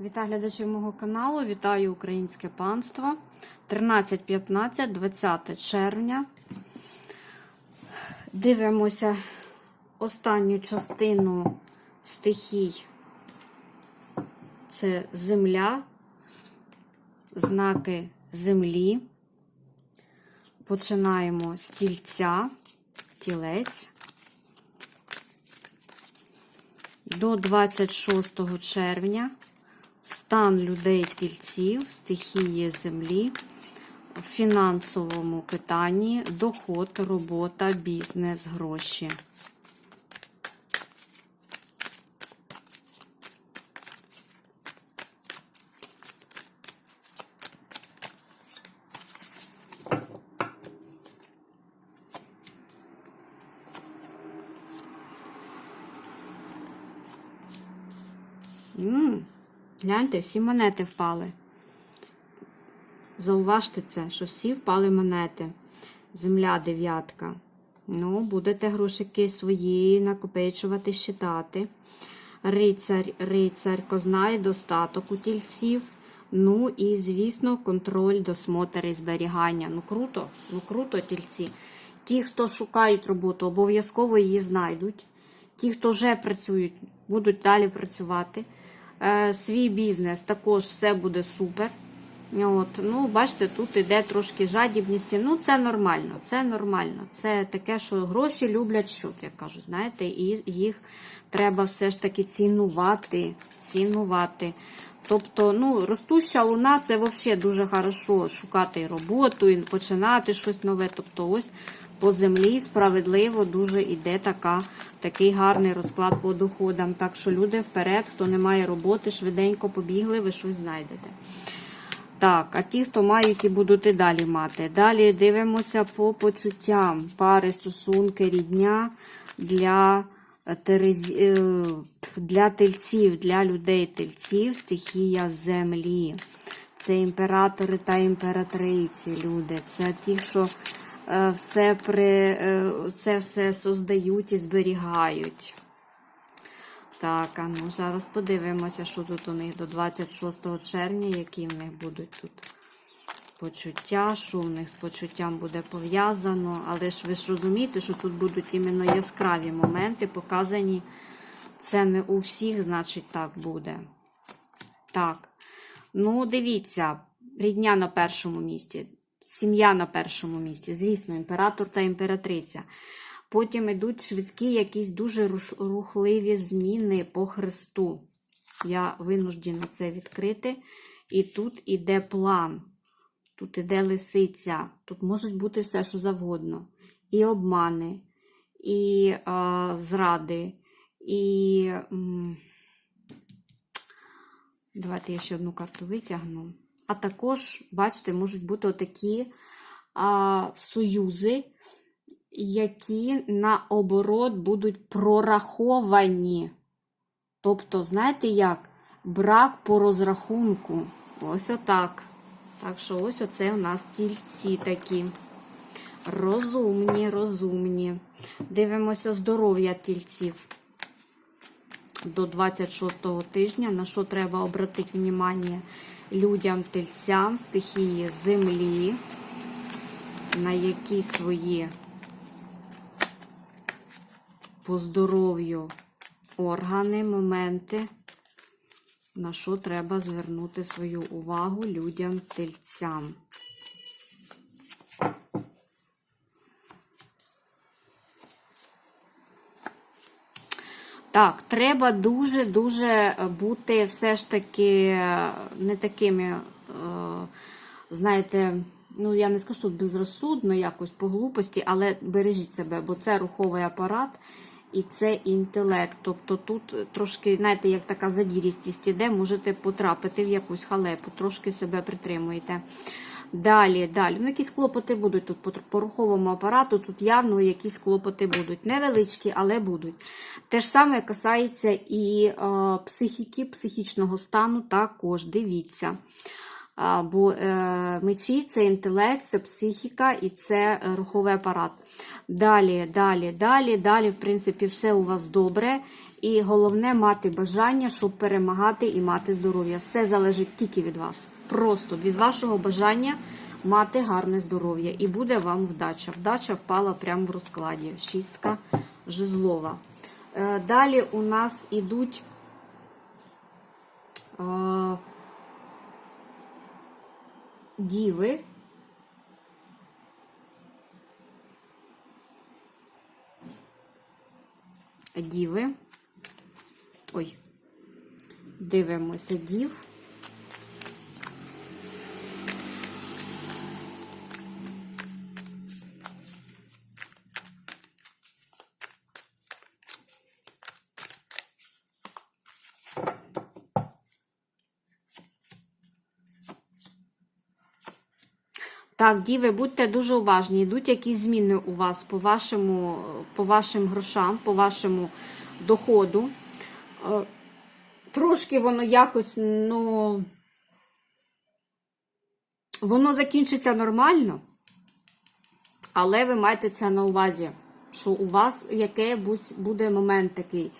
Вітаю глядачів мого каналу, вітаю українське панство. 13.15, 20 червня. Дивимося останню частину стихій. Це земля, знаки землі. Починаємо з тільця, тілець. До 26 червня стан людей тільців, стихії землі, в фінансовому питанні, доход, робота, бізнес, гроші. Гляньте, всі монети впали. Зауважте це, що всі впали монети. Земля дев'ятка. Ну, будете грошики свої накопичувати, считати. Рицар, рицар, козна і достаток у тільців. Ну і, звісно, контроль, досмотр і зберігання. Ну круто, ну круто, тільці. Ті, хто шукають роботу, обов'язково її знайдуть. Ті, хто вже працюють, будуть далі працювати. Е, свій бізнес також все буде супер. От, ну, бачите, тут іде трошки жадібність. Ну, це нормально, це нормально. Це таке, що гроші люблять щук, як кажуть, знаєте, і їх треба все ж таки цінувати. цінувати. Тобто, ну, ростуща луна це взагалі дуже хорошо шукати роботу і починати щось нове. Тобто, ось по землі справедливо дуже йде така, такий гарний розклад по доходам. Так що люди вперед, хто не має роботи, швиденько побігли, ви щось знайдете. Так, а ті, хто мають і будуть і далі мати. Далі дивимося по почуттям. Пари, стосунки, рідня для, терез... е, для тельців, для людей-тельців, стихія землі. Це імператори та імператриці, люди. Це ті, що е, все при, е, це все создають і зберігають. Так, а ну зараз подивимося, що тут у них до 26 червня, які в них будуть тут почуття, що в них з почуттям буде пов'язано. Але ж ви ж розумієте, що тут будуть іменно яскраві моменти показані. Це не у всіх, значить, так буде. Так. Ну, дивіться, рідня на першому місці, сім'я на першому місці, звісно, імператор та імператриця. Потім йдуть швидкі якісь дуже рухливі зміни по Христу. Я винуждена це відкрити. І тут іде план, тут іде лисиця, тут можуть бути все, що завгодно. І обмани, і е, зради, і. Давайте я ще одну карту витягну. А також, бачите, можуть бути отакі а, союзи які наоборот будуть прораховані. Тобто, знаєте як? Брак по розрахунку. Ось отак. Так що, ось оце у нас тільці такі. Розумні, розумні. Дивимося здоров'я тільців. До 26 тижня, на що треба обратити внимание людям-тельцям, стихії землі, на які свої по здоров'ю органи, моменти, на що треба звернути свою увагу людям-тельцям. Так, треба дуже-дуже бути все ж таки не такими, знаєте, ну я не скажу, що безрозсудно якось по глупості, але бережіть себе, бо це руховий апарат, і це інтелект. Тобто тут трошки, знаєте, як така задірістість іде, можете потрапити в якусь халепу, трошки себе притримуєте. Далі, далі. Ну, якісь клопоти будуть тут по, руховому апарату, тут явно якісь клопоти будуть. Невеличкі, але будуть. Те ж саме касається і е, психіки, психічного стану також. Дивіться. А, бо е, мечі це інтелект, це психіка і це е, руховий апарат. Далі, далі, далі, далі, в принципі, все у вас добре. І головне мати бажання, щоб перемагати і мати здоров'я. Все залежить тільки від вас. Просто від вашого бажання мати гарне здоров'я. І буде вам вдача. Вдача впала прямо в розкладі. Шістка жезлова. Е, Далі у нас ідуть. е, Діви. Діви. Ой. Дивимося дів. Так, діви, будьте дуже уважні. Йдуть якісь зміни у вас по вашому, по вашим грошам, по вашому доходу. Е, Трошки воно якось, ну. Воно закінчиться нормально, але ви маєте це на увазі, що у вас яке буде момент такий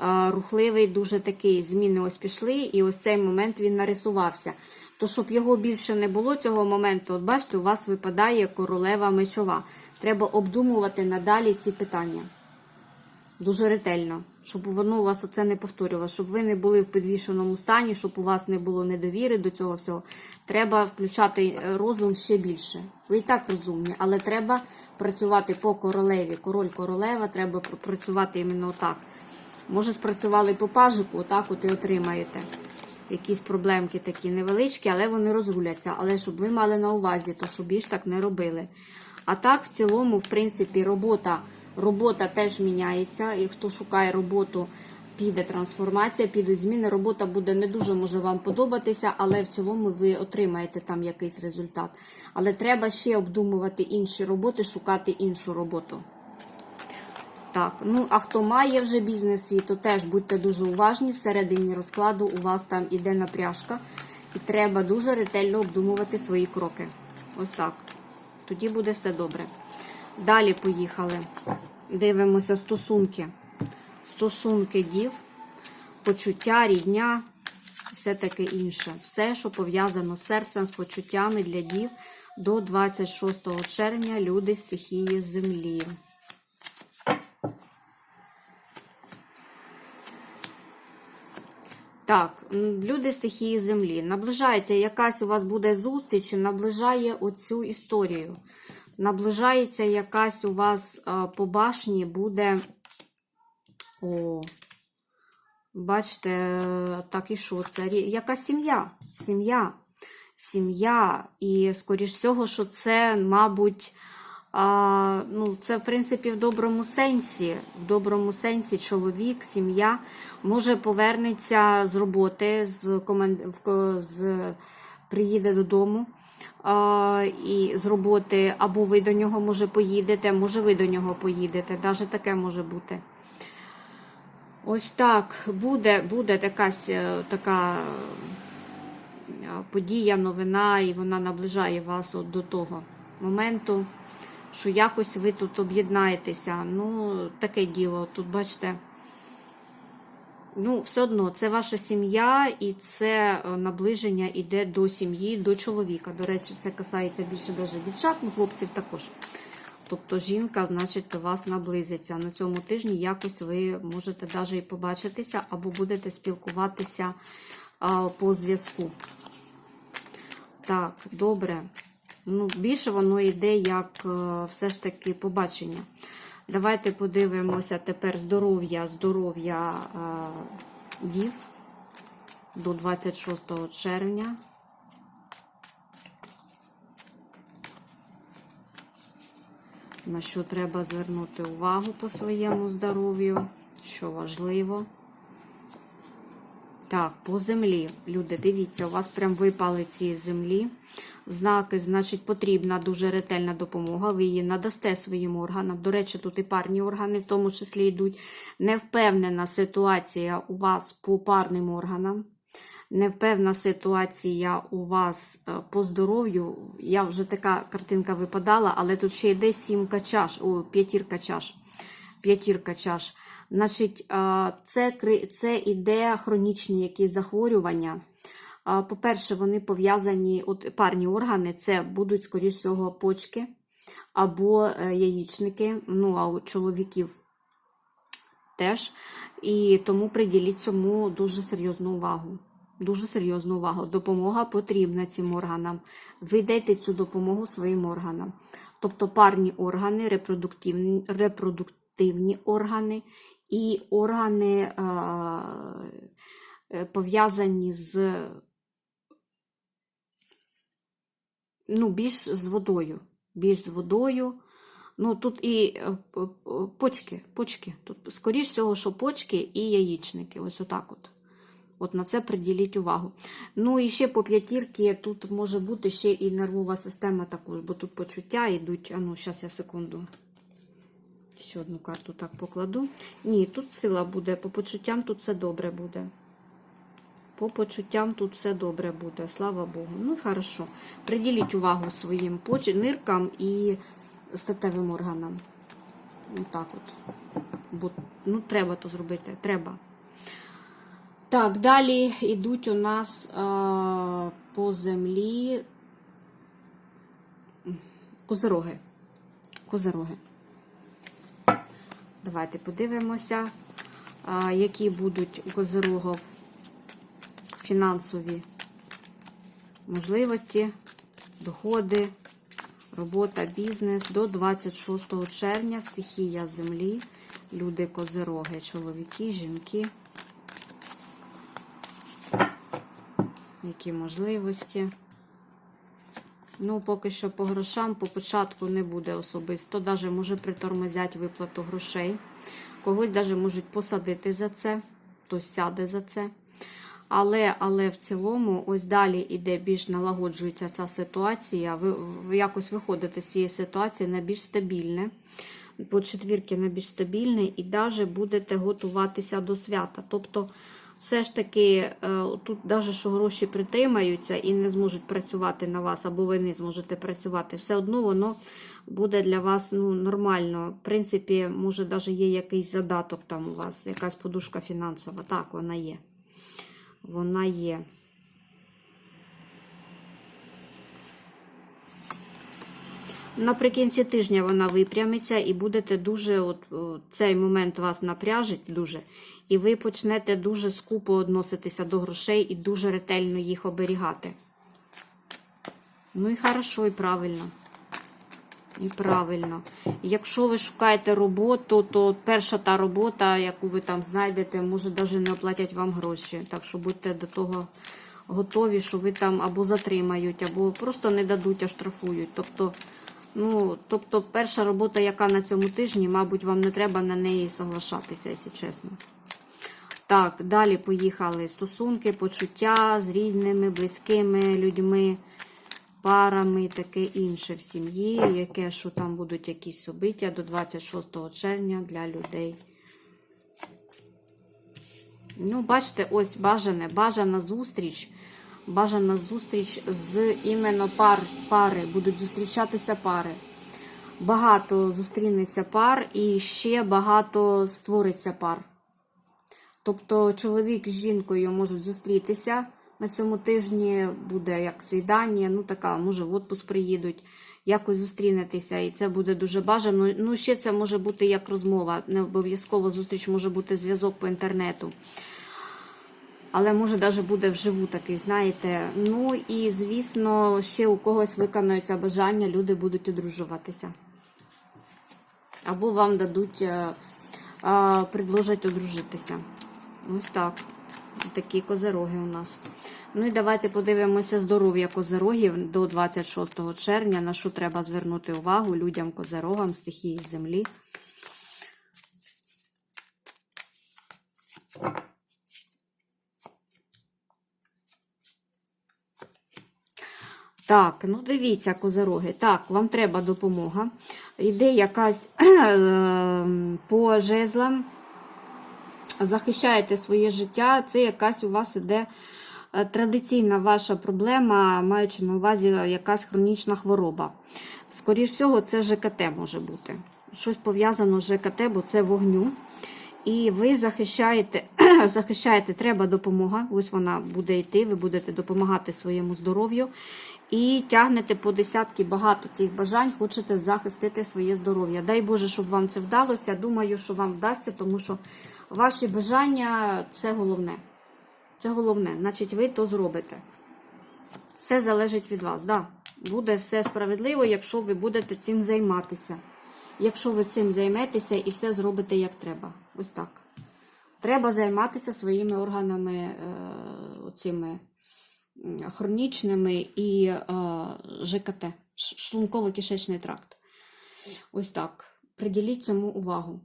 е, рухливий, дуже такий. Зміни ось пішли, і ось цей момент він нарисувався. То, щоб його більше не було цього моменту, от бачите, у вас випадає королева мечова. Треба обдумувати надалі ці питання. Дуже ретельно, щоб воно у вас оце не повторювалося, щоб ви не були в підвішеному стані, щоб у вас не було недовіри до цього всього. Треба включати розум ще більше. Ви і так розумні, але треба працювати по королеві. Король королева, треба працювати іменно так. Може, спрацювали по пажику, отак от і отримаєте. Якісь проблемки такі невеличкі, але вони розруляться. Але щоб ви мали на увазі, то щоб більш так не робили. А так, в цілому, в принципі, робота. Робота теж міняється, і хто шукає роботу, піде трансформація, підуть зміни. Робота буде не дуже може вам подобатися, але в цілому ви отримаєте там якийсь результат. Але треба ще обдумувати інші роботи, шукати іншу роботу. Так, ну а хто має вже бізнес свій, то теж будьте дуже уважні. Всередині розкладу у вас там іде напряжка, і треба дуже ретельно обдумувати свої кроки. Ось так. Тоді буде все добре. Далі поїхали. Дивимося стосунки. Стосунки дів, почуття, рідня, все таке інше. Все, що пов'язано з серцем, з почуттями для дів до 26 червня люди стихії землі. Так, люди стихії землі. Наближається якась у вас буде зустріч, наближає оцю історію наближається якась у вас по башні буде. О, бачите, так і що це? Якась сім'я. Сім'я. Сім'я. І, скоріш всього, що це, мабуть, а, ну, це, в принципі, в доброму сенсі. В доброму сенсі чоловік, сім'я може повернеться з роботи, з, команд... з... приїде додому і з роботи, або ви до нього, може, поїдете, може, ви до нього поїдете. Навіть таке може бути. Ось так буде буде якась така е, подія, новина, і вона наближає вас от до того моменту, що якось ви тут об'єднаєтеся. Ну, таке діло. Тут, бачите. Ну, все одно, це ваша сім'я, і це е, наближення йде до сім'ї, до чоловіка. До речі, це касається більше навіть дівчат, ну хлопців також. Тобто жінка, значить, до вас наблизиться. На цьому тижні якось ви можете навіть і побачитися, або будете спілкуватися а, по зв'язку. Так, добре. Ну, Більше воно йде як а, все ж таки побачення. Давайте подивимося тепер здоров'я, здоров'я дів до 26 червня. На що треба звернути увагу по своєму здоров'ю, що важливо. Так, по землі, люди, дивіться, у вас прям випали ці землі знаки, значить, потрібна дуже ретельна допомога. Ви її надасте своїм органам. До речі, тут і парні органи, в тому числі йдуть. Невпевнена ситуація у вас по парним органам. Невпевна ситуація у вас е, по здоров'ю. Я вже така картинка випадала, але тут ще йде сімка чаш, о, п'ятірка чаш. П'ятірка чаш. Значить, це, кри- це іде хронічні якісь захворювання. По-перше, вони пов'язані, от парні органи, це будуть, скоріш всього, почки або е, яєчники, ну, а у чоловіків теж. І тому приділіть цьому дуже серйозну увагу. Дуже серйозну увагу. Допомога потрібна цим органам. Ви дайте цю допомогу своїм органам. Тобто парні органи, репродуктивні, репродуктивні органи і органи е, пов'язані з ну, більш з водою. Більш з водою. Ну, тут і е, почки, почки. Тут, скоріш всього, що почки і яєчники. Ось отак от. От на це приділіть увагу. Ну і ще по п'ятірки тут може бути ще і нервова система також, бо тут почуття йдуть. А ну, зараз я секунду. Ще одну карту так покладу. Ні, тут сила буде. По почуттям тут все добре буде. По почуттям тут все добре буде, слава Богу. Ну, хорошо. Приділіть увагу своїм поч... ниркам і статевим органам. Отак от. Бо ну, треба то зробити. Треба. Так, далі йдуть у нас а, по землі козероги. Козероги. Давайте подивимося, а, які будуть у козерогів фінансові можливості, доходи, робота, бізнес до 26 червня, стихія землі, люди козероги, чоловіки, жінки. Які можливості? Ну, поки що по грошам по початку не буде особисто. Даже може притормозять виплату грошей. Когось даже можуть посадити за це, хтось сяде за це. Але, але в цілому, ось далі іде більш налагоджується ця ситуація. Ви, якось виходите з цієї ситуації на більш стабільне. По четвірки на більш стабільне, і навіть будете готуватися до свята. Тобто, все ж таки, е, тут навіть що гроші притримаються і не зможуть працювати на вас, або ви не зможете працювати, все одно воно буде для вас ну, нормально. В принципі, може, навіть є якийсь задаток там у вас, якась подушка фінансова. Так, вона є. Вона є. Наприкінці тижня вона випрямиться і будете дуже, от, цей момент вас напряжить дуже, і ви почнете дуже скупо відноситися до грошей і дуже ретельно їх оберігати. Ну і хорошо, і правильно. І правильно. Якщо ви шукаєте роботу, то перша та робота, яку ви там знайдете, може навіть не оплатять вам гроші. Так що будьте до того готові, що ви там або затримають, або просто не дадуть, а штрафують. Тобто, ну, тобто, перша робота, яка на цьому тижні, мабуть, вам не треба на неї соглашатися, якщо чесно. Так, далі поїхали стосунки, почуття з рідними, близькими людьми парами таке інше в сім'ї, яке що там будуть якісь собиття до 26 червня для людей. Ну, бачите, ось бажане, бажана зустріч. Бажана зустріч з іменно пар, пари. Будуть зустрічатися пари. Багато зустрінеться пар і ще багато створиться пар. Тобто чоловік з жінкою можуть зустрітися на цьому тижні, буде як свідання, ну така, може, в отпуск приїдуть, якось зустрінетеся, і це буде дуже бажано. Ну, ще це може бути як розмова, не обов'язково зустріч може бути зв'язок по інтернету. Але може навіть буде вживу такий, знаєте. Ну і звісно, ще у когось виконується бажання, люди будуть одружуватися. Або вам дадуть, е, е, предложать одружитися. Ось так. Такі козероги у нас. Ну і давайте подивимося здоров'я козерогів до 26 червня, на що треба звернути увагу людям козерогам, стихії землі. Так, ну дивіться, козероги. Так, вам треба допомога. Йде якась ем, по жезлам захищаєте своє життя, це якась у вас іде е, традиційна ваша проблема, маючи на увазі якась хронічна хвороба. Скоріше всього, це ЖКТ може бути. Щось пов'язано з ЖКТ, бо це вогню. І ви захищаєте, захищаєте, треба допомога. Ось вона буде йти, ви будете допомагати своєму здоров'ю. І тягнете по десятки багато цих бажань, хочете захистити своє здоров'я. Дай Боже, щоб вам це вдалося. Думаю, що вам вдасться, тому що ваші бажання це головне. Це головне. Значить, ви то зробите. Все залежить від вас. Да. Буде все справедливо, якщо ви будете цим займатися. Якщо ви цим займетеся і все зробите як треба. Ось так. Треба займатися своїми органами е, оцими м, хронічними і е, ЖКТ, шлунково кишечний тракт. Ось так. Приділіть цьому увагу.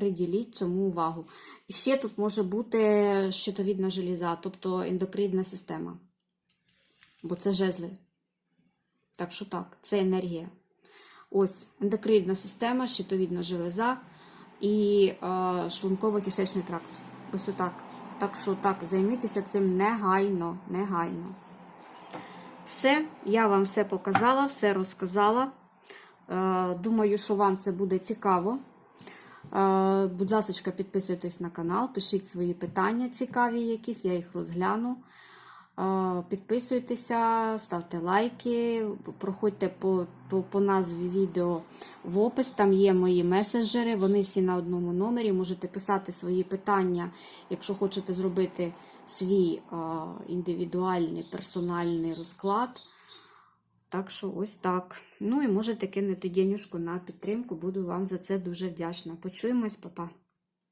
Приділіть цьому увагу. І ще тут може бути щитовідна желіза, тобто ендокринна система. Бо це жезли. Так що так, це енергія. Ось ендокринна система, щитовідна железа і е, шлунково-кишечний тракт. Ось отак. Так що так, займітеся цим негайно, негайно. Все, я вам все показала, все розказала. Е, думаю, що вам це буде цікаво. Е, будь ласка, підписуйтесь на канал, пишіть свої питання цікаві якісь, я їх розгляну. Е, Підписуйтеся, ставте лайки, проходьте по, по, по назві відео в опис. Там є мої месенджери, вони всі на одному номері. Можете писати свої питання, якщо хочете зробити свій е, індивідуальний персональний розклад. Так що ось так. Ну і можете кинути денюжку на підтримку. Буду вам за це дуже вдячна. Почуємось, папа.